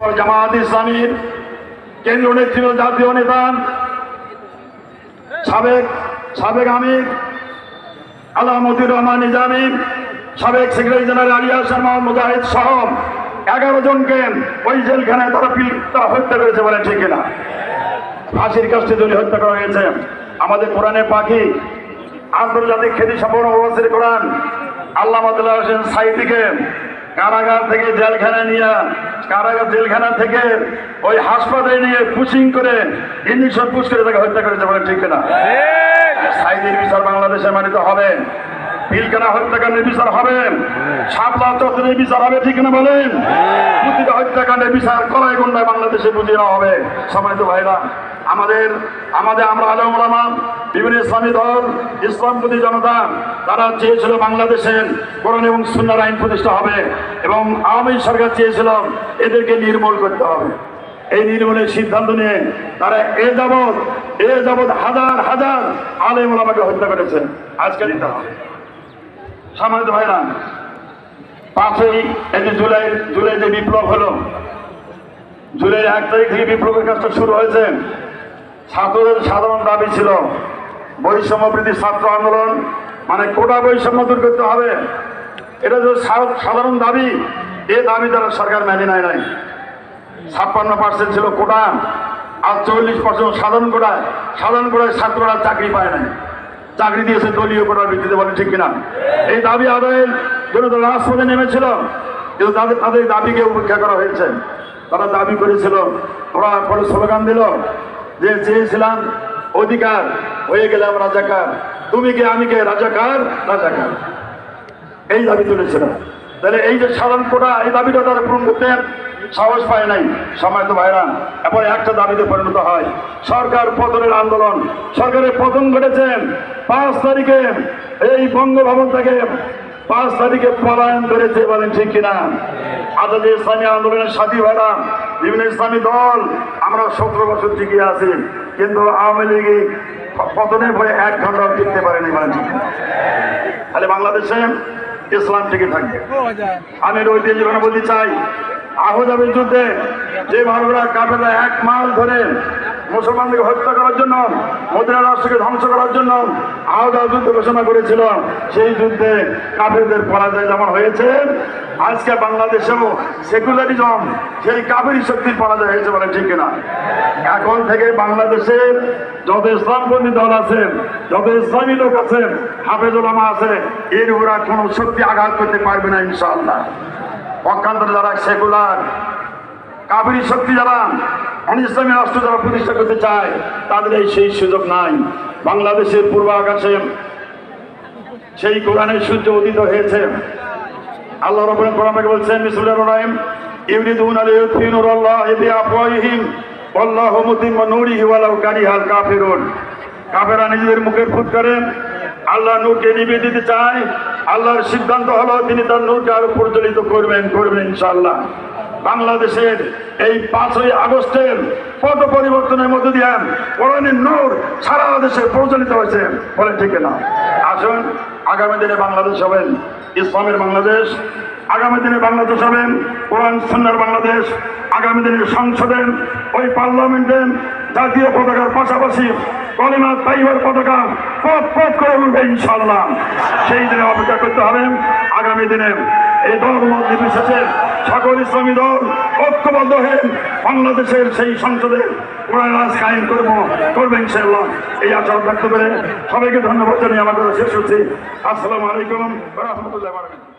জামায়াত ইসলামীর কেন্দ্রীয় নেতৃত্ব জাতীয় নেতা, সাবেক সাবেক আমির আলামতুর রহমান নিজামী, সাবেক সেক্রেটারি জেনারেল আলিয়া শর্মা, মুজাহিদ সহ এগারো জনকে ওই জেলখানায় তারা তারা হত্যা করেছে বলে ঠিক না ফাঁসির কাছে দলি হত্যা করা হয়েছে। আমাদের কোরআনের পাখি, আন্তর্জাতিক খ্যাতি সম্পন্ন কোরআন আল্লাহ সাইদিকে কারাগার থেকে জেলখানায় নিয়ে কারাগার জেলখানা থেকে ওই হাসপাতালে নিয়ে পুশিং করে ইঞ্জেকশন পুশ করে তাকে হত্যা করেছে বলে ঠিক না সাইদের বিচার বাংলাদেশে মানিত হবে। পিলকানা হত্যাকাণ্ডের বিচার হবে। শাপলা চত্বরের বিচার হবে ঠিক না বলেন? প্রতিটা হত্যাকাণ্ডের বিচার করায় গন্ডায় বাংলাদেশে বুঝিয়ে নেওয়া হবে। তো ভাইরা আমাদের আমাদের আমরা আলম ওলামা, বিভিন্ন ইসলামী দল ইসলামপন্থী জনতা, তারা চেয়েছিল বাংলাদেশের কোরআন এবং সুন্নার আইন প্রতিষ্ঠা হবে এবং আওয়ামী সরকার চেয়েছিল এদেরকে নির্মূল করতে হবে। এই নির্মূলের সিদ্ধান্ত নিয়ে তারা এ যাবৎ এ যাবৎ হাজার হাজার আলেম ওলামাকে হত্যা করেছে। আজকে দিতে হবে। সম্মানিত ভাইরা, পাঁচই এই যে জুলাই জুলাই যে বিপ্লব হলো, জুলাই এক তারিখ থেকে বিপ্লবের কাজটা শুরু হয়েছে। ছাত্রদের সাধারণ দাবি ছিল, বৈষম্য বৃদ্ধি ছাত্র আন্দোলন মানে কোটা বৈষম্য দূর করতে হবে। এটা যে সাধারণ দাবি, এ দাবি তারা সরকার মেনে নেয় নাই। ছাপ্পান্ন পার্সেন্ট ছিল কোটা আর চল্লিশ পার্সেন্ট সাধারণ কোটা, সাধারণ কোটায় ছাত্ররা চাকরি পায় নাই। চাকরি দিয়েছে দলীয় কোটার ভিত্তিতে বলে ঠিক কিনা। এই দাবি আদায়ের জন্য তারা রাজপথে নেমেছিল, কিন্তু তাদের তাদের দাবিকে উপেক্ষা করা হয়েছে। তারা দাবি করেছিল, ওরা পরে স্লোগান দিল যে চেয়েছিলাম অধিকার, হয়ে গেলাম রাজাকার। তুমি কে, আমি কে, রাজাকার রাজাকার? এই দাবি তুলেছিল তাহলে এই যে সাধারণ কোটা, এই দাবিটা তারা পূরণ করতে সাহস পায় নাই। তো ভাইরা, এরপরে একটা দাবিতে পরিণত হয়। সরকার পতনের আন্দোলন, সরকারের পতন ঘটেছেন পাঁচ তারিখে। এই বঙ্গভবন থেকে পাঁচ তারিখে পলায়ন করেছে বলেন ঠিক কিনা? আজাদ ইসলামী আন্দোলনের সাথী ভাইরা বিভিন্ন ইসলামী দল, আমরা সতেরো বছর টিকে আছি, কিন্তু আওয়ামী লীগ পতনের ভয়ে এক ঘণ্টা টিকতে পারেনি মানে। তাহলে বাংলাদেশে ইসলাম টিকে থাকবে। আমি ঐতিহ্য জীবনে বলতে চাই আহজাবের যুদ্ধে যে ভারতরা কাফেররা এক মাস ধরে মুসলমানদের হত্যা করার জন্য, মদিনা রাষ্ট্রকে ধ্বংস করার জন্য আহজা যুদ্ধ ঘোষণা করেছিল, সেই যুদ্ধে কাফেরদের পরাজয় যেমন হয়েছে আজকে বাংলাদেশেও সেকুলারিজম, সেই কাবেরী শক্তির পরাজয় হয়েছে বলে ঠিক কিনা? এখন থেকে বাংলাদেশের যত ইসলামপন্থী দল আছেন যত ইসলামী লোক আছে হাফেজুল আমা আছে, এর ওরা কোনো শক্তি আঘাত করতে পারবে না ইনশাআল্লাহ। পক্ষান্তরে যারা সেকুলার কাবেরী শক্তি যারা ইসলামী রাষ্ট্র যারা প্রতিষ্ঠা করতে চায়, তাদের এই সেই সুযোগ নাই। বাংলাদেশের পূর্ব আকাশে সেই কোরআনের সূর্য উদিত হয়েছে। আল্লাহ রব্বুল কোরআনে বলছেন, বিসমিল্লাহির রহিম। ইউরিদুন আল ইউতফিনু আল্লাহ বিআফওয়াহিম আল্লাহু মুতিম্মু নূরিহি ওয়ালাউ কারিহাল কাফিরুন। কাফেররা নিজেদের মুখের ফুট করে, আল্লাহ নূরকে নিভিয়ে দিতে চায়। আল্লাহর সিদ্ধান্ত হলো তিনি তার নূরকে আরও প্রজ্বলিত করবেন করবেন ইনশাআল্লাহ। বাংলাদেশের এই পাঁচই আগস্টের পট পরিবর্তনের মধ্য দিয়ে কোরআনের নূর সারা দেশে প্রচলিত হয়েছে বলে ঠিক না আসুন। আগামী দিনে বাংলাদেশ হবেন ইসলামের বাংলাদেশ, আগামী দিনে বাংলাদেশ হবেন কোরআন সন্ন্যার বাংলাদেশ, আগামী দিনের সংসদে ওই পার্লামেন্টে জাতীয় পতাকার পাশাপাশি কলিমা তাইবার পতাকা পথ পথ করে উঠবে ইনশাল্লাহ সেই দিনে অপেক্ষা করতে হবে। আগামী দিনে এই দল মত নির্বিশেষে সকল ইসলামী দল, ঐক্যবদ্ধ হয়ে বাংলাদেশের সেই সংসদে কোরআন রাজ কায়েম করব, করবে ইনশাল্লাহ এই আচরণ ব্যক্ত করে সবাইকে ধন্যবাদ জানিয়ে আমার কথা শেষ হচ্ছে আসসালামু আলাইকুম রহমতুল্লাহ